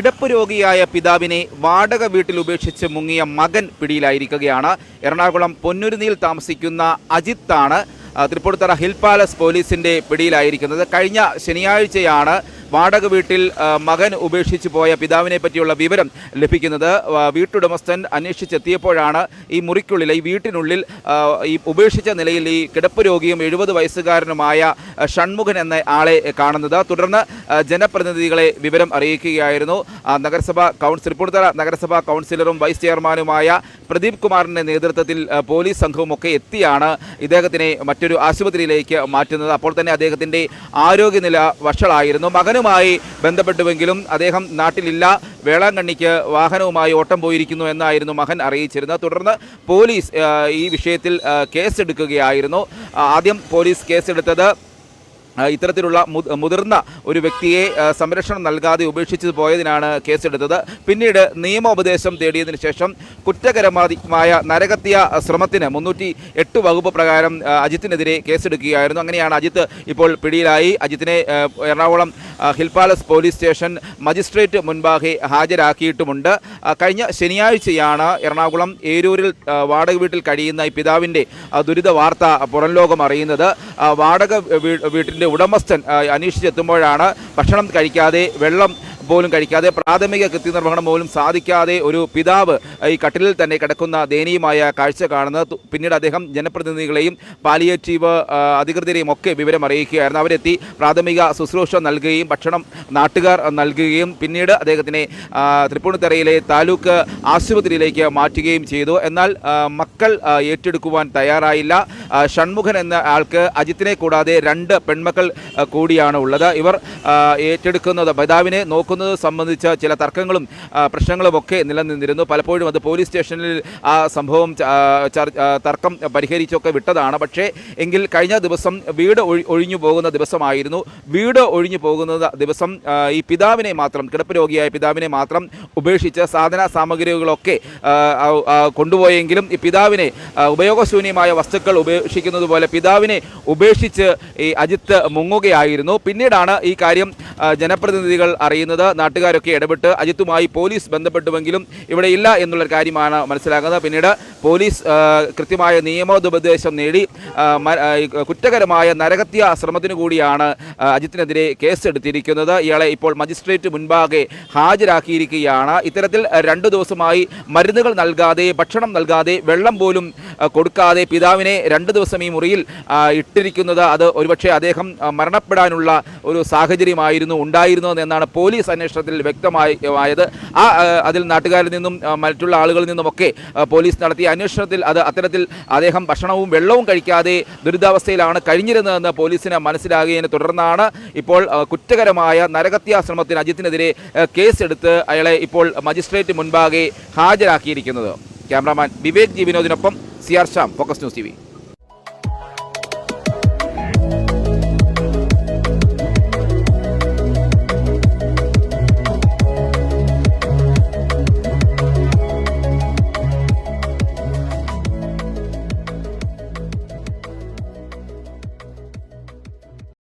കിടപ്പ് രോഗിയായ പിതാവിനെ വാടക വീട്ടിൽ ഉപേക്ഷിച്ച് മുങ്ങിയ മകൻ പിടിയിലായിരിക്കുകയാണ്. എറണാകുളം പൊന്നുരുന്നിയിൽ താമസിക്കുന്ന അജിത്താണ് തൃപ്പൂണിത്തറ ഹിൽ പാലസ് പോലീസിന്റെ പിടിയിലായിരിക്കുന്നത്. കഴിഞ്ഞ ശനിയാഴ്ചയാണ് വാടക വീട്ടിൽ മകൻ ഉപേക്ഷിച്ചു പോയ പിതാവിനെ പറ്റിയുള്ള വിവരം ലഭിക്കുന്നത് വീട്ടുടമസ്ഥൻ അന്വേഷിച്ചെത്തിയപ്പോഴാണ് ഈ മുറിക്കുള്ളിൽ ഈ വീട്ടിനുള്ളിൽ ഈ ഉപേക്ഷിച്ച നിലയിൽ ഈ കിടപ്പ് രോഗിയും എഴുപത് വയസ്സുകാരനുമായ ഷൺമുഖൻ എന്ന ആളെ കാണുന്നത്. തുടർന്ന് ജനപ്രതിനിധികളെ വിവരം അറിയിക്കുകയായിരുന്നു. നഗരസഭാ കൗൺസിൽ പുതുതല നഗരസഭാ കൗൺസിലറും വൈസ് ചെയർമാനുമായ പ്രദീപ് കുമാറിന്റെ നേതൃത്വത്തിൽ പോലീസ് സംഘവും ഒക്കെ എത്തിയാണ് ഇദ്ദേഹത്തിനെ മറ്റൊരു ആശുപത്രിയിലേക്ക് മാറ്റുന്നത്. അപ്പോൾ തന്നെ അദ്ദേഹത്തിന്റെ ആരോഗ്യനില വഷളായിരുന്നു. മകനുമായി ബന്ധപ്പെട്ടുവെങ്കിലും അദ്ദേഹം നാട്ടിലില്ല. വേളാങ്കണ്ണിക്ക് വാഹനവുമായി ഓട്ടം പോയിരിക്കുന്നു എന്നായിരുന്നു മകൻ അറിയിച്ചിരുന്നത്. തുടർന്ന് പോലീസ് ഈ വിഷയത്തിൽ കേസെടുക്കുകയായിരുന്നു. ആദ്യം പോലീസ് കേസെടുത്തത് ഇത്തരത്തിലുള്ള മുതിർന്ന ഒരു വ്യക്തിയെ സംരക്ഷണം നൽകാതെ ഉപേക്ഷിച്ചു പോയതിനാണ് കേസെടുത്തത്. പിന്നീട് നിയമോപദേശം തേടിയതിനു ശേഷം കുറ്റകരമായ നരകത്യ ശ്രമത്തിന് മുന്നൂറ്റി എട്ട് വകുപ്പ് പ്രകാരം അജിത്തിനെതിരെ കേസെടുക്കുകയായിരുന്നു. അങ്ങനെയാണ് അജിത്ത് ഇപ്പോൾ പിടിയിലായി. അജിത്തിനെ Ernakulam Hill Palace police station magistrate മുൻപാകെ ഹാജരാക്കിയിട്ടുമുണ്ട്. കഴിഞ്ഞ ശനിയാഴ്ചയാണ് എറണാകുളം ഏരൂരിൽ വാടക വീട്ടിൽ കഴിയുന്ന ഈ പിതാവിന്റെ ദുരിത വാർത്ത പുറം ലോകം അറിയുന്നത്. വാടക വീട്ടിന്റെ ഉടമസ്ഥൻ അന്വേഷിച്ചെത്തുമ്പോഴാണ് ഭക്ഷണം കഴിക്കാതെ വെള്ളം പോലും കഴിക്കാതെ പ്രാഥമിക കൃത്യനിർവഹണം പോലും സാധിക്കാതെ ഒരു പിതാവ് ഈ കട്ടിലിൽ തന്നെ കിടക്കുന്ന ദയനീയമായ കാഴ്ച കാണുന്നത്. പിന്നീട് അദ്ദേഹം ജനപ്രതിനിധികളെയും പാലിയേറ്റീവ് അധികൃതരെയും ഒക്കെ വിവരം അറിയിക്കുകയായിരുന്നു. അവരെത്തി പ്രാഥമിക ശുശ്രൂഷ നൽകുകയും ഭക്ഷണം നാട്ടുകാർ നൽകുകയും പിന്നീട് അദ്ദേഹത്തിനെ തൃപ്പൂണിത്തറയിലെ താലൂക്ക് ആശുപത്രിയിലേക്ക് മാറ്റുകയും ചെയ്തു. എന്നാൽ മക്കൾ ഏറ്റെടുക്കുവാൻ തയ്യാറായില്ല. ഷൺമുഖൻ എന്ന ആൾക്ക് അജിത്തിനെ കൂടാതെ രണ്ട് പെൺമക്കൾ കൂടിയാണ് ഉള്ളത്. ഇവർ ഏറ്റെടുക്കുന്നത് പിതാവിനെ നോക്കുന്നത് സംബന്ധിച്ച ചില തർക്കങ്ങളും പ്രശ്നങ്ങളും ഒക്കെ നിലനിന്നിരുന്നു. പലപ്പോഴും അത് പോലീസ് സ്റ്റേഷനിൽ ആ സംഭവം തർക്കം പരിഹരിച്ചൊക്കെ വിട്ടതാണ്. പക്ഷേ എങ്കിൽ കഴിഞ്ഞ ദിവസം വീട് ഒഴിഞ്ഞു പോകുന്ന ദിവസമായിരുന്നു. വീട് ഒഴിഞ്ഞു പോകുന്ന ദിവസം ഈ പിതാവിനെ മാത്രം കിടപ്പ് രോഗിയായ പിതാവിനെ മാത്രം ഉപേക്ഷിച്ച് സാധന സാമഗ്രികളൊക്കെ കൊണ്ടുപോയെങ്കിലും ഈ പിതാവിനെ ഉപയോഗശൂന്യമായ വസ്തുക്കൾ ഉപേക്ഷിക്കുന്നത് പോലെ പിതാവിനെ ഉപേക്ഷിച്ച് ഈ അജിത്ത് മുങ്ങുകയായിരുന്നു. പിന്നീടാണ് ഈ കാര്യം ജനപ്രതിനിധികൾ അറിയുന്നത്. നാട്ടുകാരൊക്കെ ഇടപെട്ട് അജിത്തുമായി പോലീസ് ബന്ധപ്പെട്ടുവെങ്കിലും ഇവിടെ ഇല്ല എന്നുള്ള കാര്യമാണ് മനസ്സിലാക്കുന്നത് പിന്നീട് പോലീസ് കൃത്യമായ നിയമോപദേശം നേടി കുറ്റകരമായ നരഹത്യ ശ്രമത്തിനു കൂടിയാണ് അജിത്തിനെതിരെ കേസെടുത്തിരിക്കുന്നത്. ഇയാളെ ഇപ്പോൾ മജിസ്ട്രേറ്റ് മുൻപാകെ ഹാജരാക്കിയിരിക്കുകയാണ്. ഇത്തരത്തിൽ രണ്ടു ദിവസമായി മരുന്നുകൾ നൽകാതെ ഭക്ഷണം നൽകാതെ വെള്ളം പോലും കൊടുക്കാതെ പിതാവിനെ രണ്ട് ദിവസം ഈ മുറിയിൽ ഇട്ടിരിക്കുന്നത്. അത് ഒരുപക്ഷെ അദ്ദേഹം മരണപ്പെടാനുള്ള ഒരു സാഹചര്യമായിരുന്നു ഉണ്ടായിരുന്നത് എന്നാണ് അന്വേഷണത്തിൽ വ്യക്തമായി ആയത്. ആ അതിൽ നാട്ടുകാരിൽ നിന്നും മറ്റുള്ള ആളുകളിൽ നിന്നുമൊക്കെ പോലീസ് നടത്തിയ അന്വേഷണത്തിൽ അത് അത്തരത്തിൽ അദ്ദേഹം ഭക്ഷണവും വെള്ളവും കഴിക്കാതെ ദുരിതാവസ്ഥയിലാണ് കഴിഞ്ഞിരുന്നതെന്ന് പോലീസിന് മനസ്സിലാകിയതിനെ തുടർന്നാണ് ഇപ്പോൾ കുറ്റകരമായ നരകത്യാശ്രമത്തിന് അജിത്തിനെതിരെ കേസെടുത്ത് അയാളെ ഇപ്പോൾ മജിസ്ട്രേറ്റ് മുൻപാകെ ഹാജരാക്കിയിരിക്കുന്നത്. Cameraman Vivek G വിനോദിനൊപ്പം C R Sham Focus News T